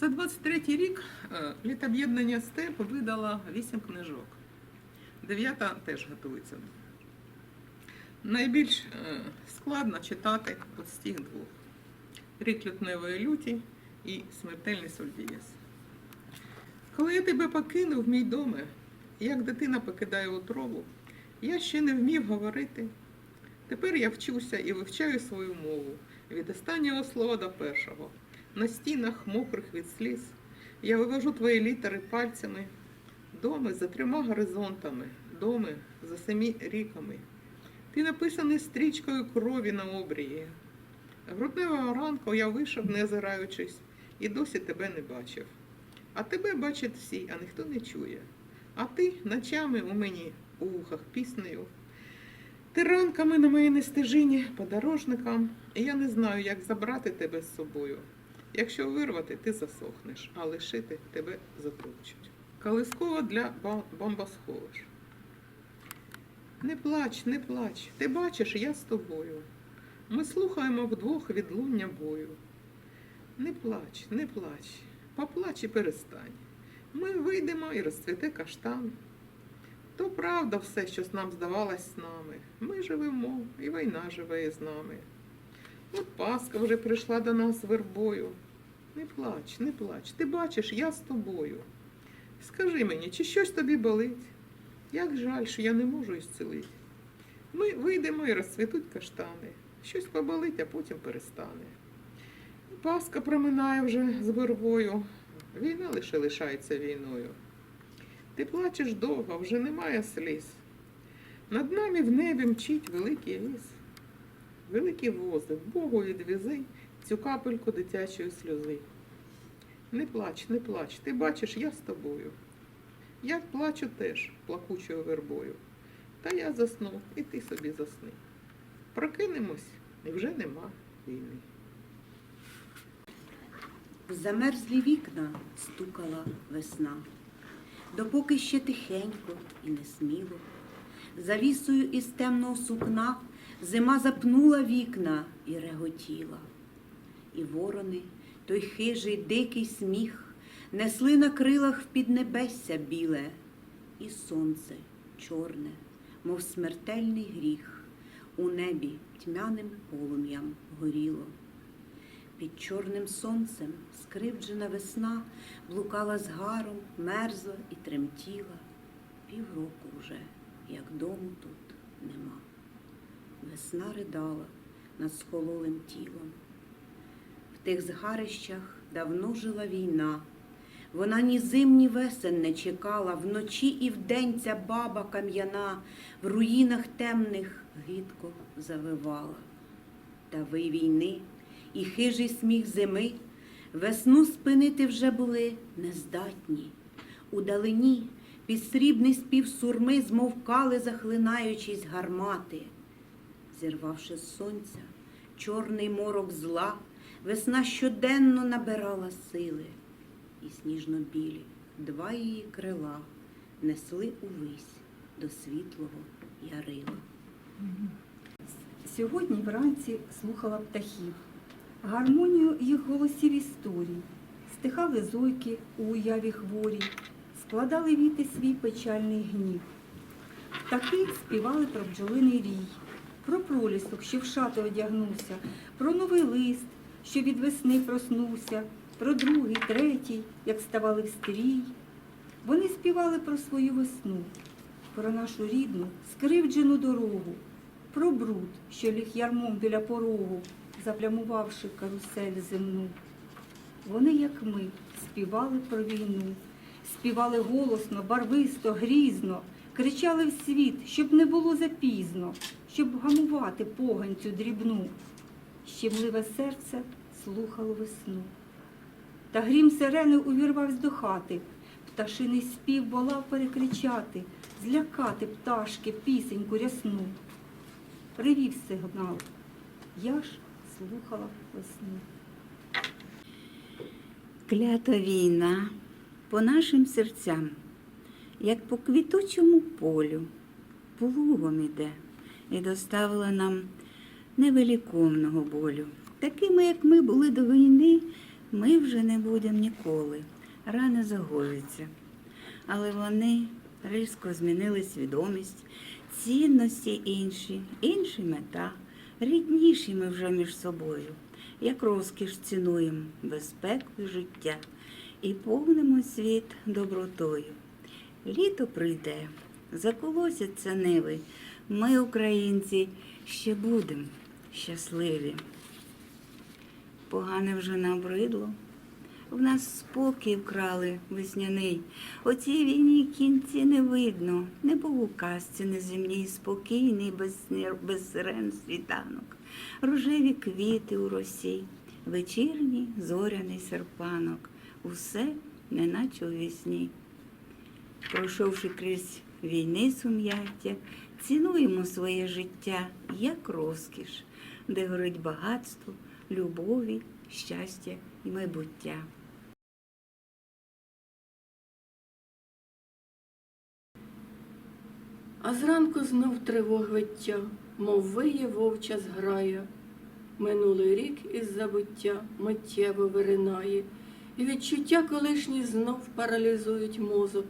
За 23 рік е, літоб'єднання СТЕП видало 8 книжок. Дев'ята теж готується. Найбільш е, складно читати от з тих двох: Рік лютневої люті і Смертельний сольдієс. Коли я тебе покинув, мій доме, як дитина покидає утробу, я ще не вмів говорити. Тепер я вчуся і вивчаю свою мову від останнього слова до першого. На стінах, мокрих від сліз, я вивожу твої літери пальцями, доми за трьома горизонтами, доми за самі ріками. Ти написаний стрічкою крові на обрії. Грудневого ранку я вийшов, не озираючись, і досі тебе не бачив. А тебе бачать всі, а ніхто не чує. А ти ночами у мені у вухах піснею. Ти ранками на моїй стежині подорожникам, і я не знаю, як забрати тебе з собою. Якщо вирвати, ти засохнеш, а лишити тебе затопчуть. Колискова для бом- бомбосховищ. Не плач, не плач. Ти бачиш, я з тобою. Ми слухаємо вдвох відлуння бою. Не плач, не плач, поплач і перестань. Ми вийдемо і розцвіте каштан. То правда все, що нам здавалось з нами. Ми живемо, і війна живе із нами. От Пасха вже прийшла до нас вербою. Не плач, не плач. Ти бачиш, я з тобою. Скажи мені, чи щось тобі болить? Як жаль, що я не можу ісцелити. Ми вийдемо і розцвітуть каштани. Щось поболить, а потім перестане. Пасха проминає вже з вербою. Війна лише лишається війною. Ти плачеш довго, вже немає сліз. Над нами в небі мчить великий ліс. Великі вози, Богу відвези цю капельку дитячої сльози. Не плач, не плач, ти бачиш, я з тобою. Я плачу теж плакучою вербою. Та я засну, і ти собі засни. Прокинемось, і вже нема війни. В замерзлі вікна стукала весна, допоки ще тихенько і несміло. Завісою із темного сукна зима запнула вікна і реготіла. І ворони, той хижий дикий сміх, несли на крилах в піднебесся біле, і сонце чорне, мов смертельний гріх, у небі тьмяним полум'ям горіло. Під чорним сонцем скривджена весна блукала з гаром, мерзла і тремтіла. Півроку вже, як дому тут нема. Весна ридала над схололим тілом. В тих згарищах давно жила війна. Вона ні зим, ні весен не чекала, вночі і вдень ця баба кам'яна в руїнах темних гидко завивала. Та ви війни і хижий сміх зими весну спинити вже були нездатні. Удалині під срібний спів сурми змовкали, захлинаючись гармати. Зірвавши сонця чорний морок зла, весна щоденно набирала сили, і сніжно-білі два її крила несли увись до світлого ярила. Сьогодні вранці слухала птахів, гармонію їх голосів історій, стихали зойки у уяві хворій, складали віти свій печальний гнів. Птахи співали про бджолиний рій, про пролісок, що в шати одягнувся, про новий лист, що від весни проснувся, про другий, третій, як ставали в стрій. Вони співали про свою весну, про нашу рідну, скривджену дорогу, про бруд, що ліг ярмом біля порогу, заплямувавши карусель земну. Вони, як ми, співали про війну, співали голосно, барвисто, грізно, кричали в світ, щоб не було запізно, щоб гамувати поганцю дрібну. Щемливе серце слухало весну. Та грім сирени увірвався до хати, пташиний спів волав перекричати, злякати пташки, пісеньку рясну. Привів сигнал. Я ж слухала весну. Клята війна по нашим серцям, як по квітучому полю, плугом іде і доставила нам невеликовного болю. Такими, як ми були до війни, Ми вже не будемо ніколи, рано загоїться. Але вони різко змінили свідомість, цінності інші, інші мета, рідніші ми вже між собою, як розкіш цінуємо безпеку і життя і повнимо світ добротою. Літо прийде, заколосяться ниви. Ми, українці, ще будемо щасливі. Погане вже набридло. В нас спокій вкрали весняний. У цій війні кінці не видно. Не був у казці неземній спокійний, без, без сирен світанок. Рожеві квіти у росі, вечірній зоряний серпанок. Усе неначе у вісні. Пройшовши крізь війни сум'яття, цінуємо своє життя як розкіш, де горить багатство, любові, щастя і майбуття. А зранку знов тривог виття, мов виє вовча зграя. Минулий рік із забуття миттєво виринає, і відчуття колишні знов паралізують мозок,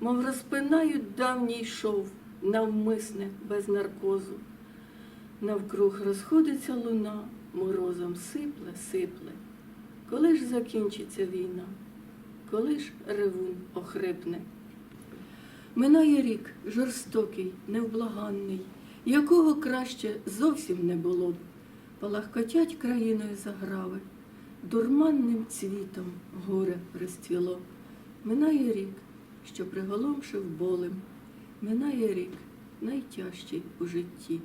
мов розпинають давній шов, навмисне без наркозу. Навкруг розходиться луна, морозом сипле, сипле. Коли ж закінчиться війна, коли ж ревун охрипне? Минає рік жорстокий, невблаганний, якого краще зовсім не було б. Палахкотять країною заграви, дурманним цвітом горе розцвіло. Минає рік, що приголомшив болем, минає рік найтяжчий у житті.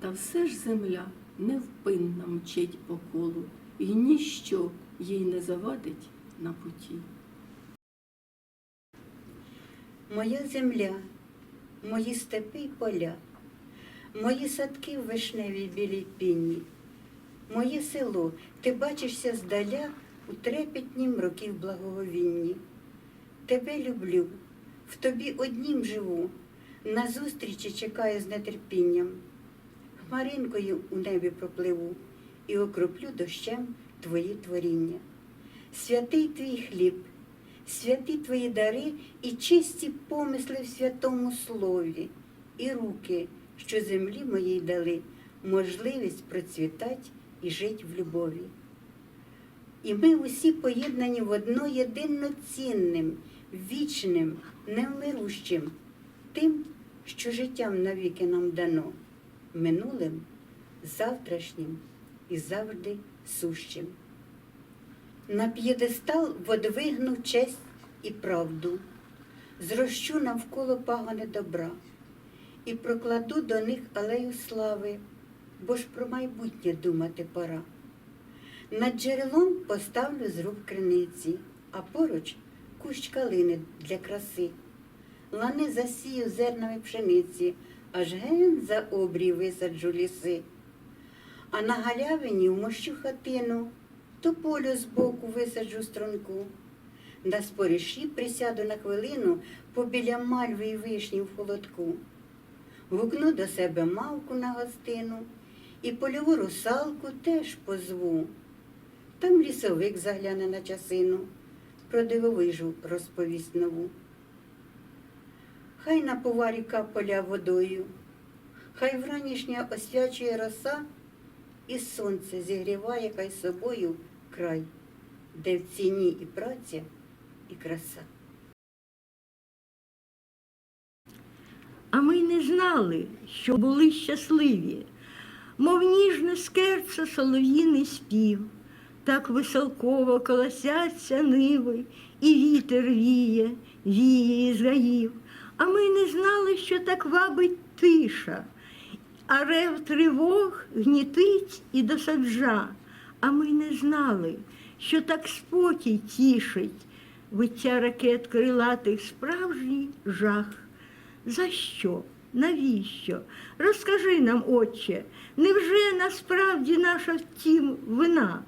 Та все ж земля невпинно мчить по колу, і ніщо їй не завадить на путі. Моя земля, мої степи й поля, мої садки в вишневій білій пінні, моє село, ти бачишся здаля у трепетнім років благоговінні. Тебе люблю, в тобі однім живу, на зустрічі чекаю з нетерпінням. Хмаринкою у небі пропливу і окроплю дощем твої творіння. Святий твій хліб, святі твої дари і чисті помисли в святому слові, і руки, що землі моїй дали, можливість процвітать і жить в любові. І ми усі поєднані в одно єдино цінним, вічним, невмирущим, тим, що життям навіки нам дано, минулим, завтрашнім і завжди сущим. На п'єдестал водвигну честь і правду, зрощу навколо пагони добра і прокладу до них алею слави, бо ж про майбутнє думати пора. Над джерелом поставлю зруб криниці, а поруч кущ калини для краси. Лани засію зернами пшениці, аж ген за обрій висаджу ліси. А на галявині вмощу хатину, то полю збоку висаджу струнку. На споріші присяду на хвилину побіля мальви й вишні в холодку. Гукну до себе мавку на гостину і польову русалку теж позву. Там лісовик загляне на часину, про дивовижу розповість нову. Хай на поварі поля водою, хай вранішня освячує роса, і сонце зігріває хай собою край, де в ціні і праця, і краса. А ми не знали, що були щасливі, мов ніжне скерце солов'їний спів, так веселково колосяться ниви, і вітер віє, віє із гаїв. А ми не знали, що так вабить тиша, а рев тривог гнітить і досаджа. А ми не знали, що так спокій тішить, виття ракет крилатих справжній жах. За що? Навіщо? Розкажи нам, Отче, невже насправді наша втім вина?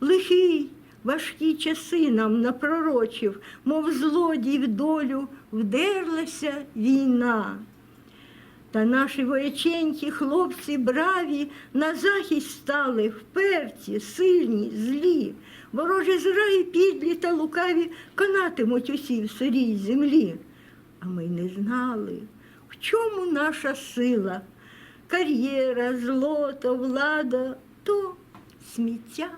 Лихий, важкі часи нам напророчив, мов злодій в долю вдерлася війна. Та наші вояченькі хлопці браві на захист стали вперті, сильні, злі. Ворожі зраї підлі та лукаві канатимуть усі в сирій землі. А ми не знали, в чому наша сила. Кар'єра, злото, влада то сміття.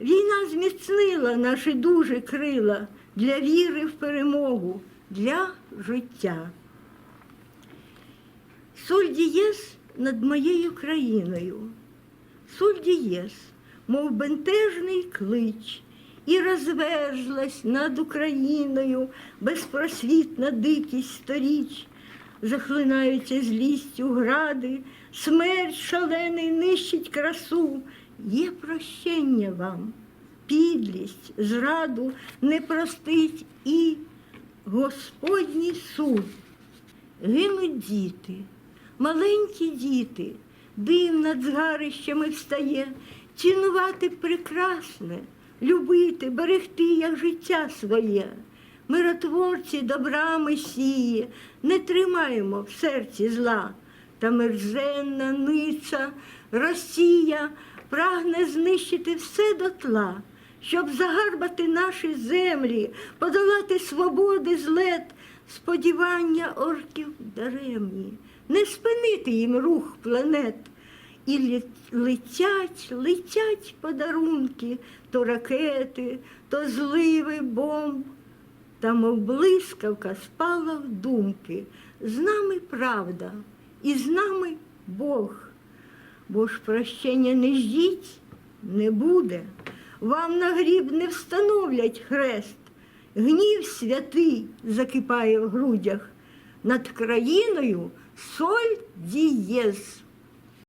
Війна зміцнила наші дужі крила для віри в перемогу, для життя. Соль дієс над моєю країною, соль дієс, мов бентежний клич, і розверзлась над Україною безпросвітна дикість сторіч. Захлинаються злістю гради, смерть шалений нищить красу. Є прощення вам, підлість, зраду не простить і Господній суд. Гинуть діти, маленькі діти, дим над згарищами встає, цінувати прекрасне, любити, берегти, як життя своє. Миротворці добра месії, не тримаємо в серці зла, та мерзенна ниця, Росія прагне знищити все дотла, щоб загарбати наші землі, подолати свободи злет, сподівання орків даремні, не спинити їм рух планет. І летять, летять подарунки, то ракети, то зливи бомб. Та мов блискавка спала в думки. З нами правда, і з нами Бог. Бо ж прощення не ждіть, не буде. Вам на гріб не встановлять хрест. Гнів святий закипає в грудях. Над країною соль дієз.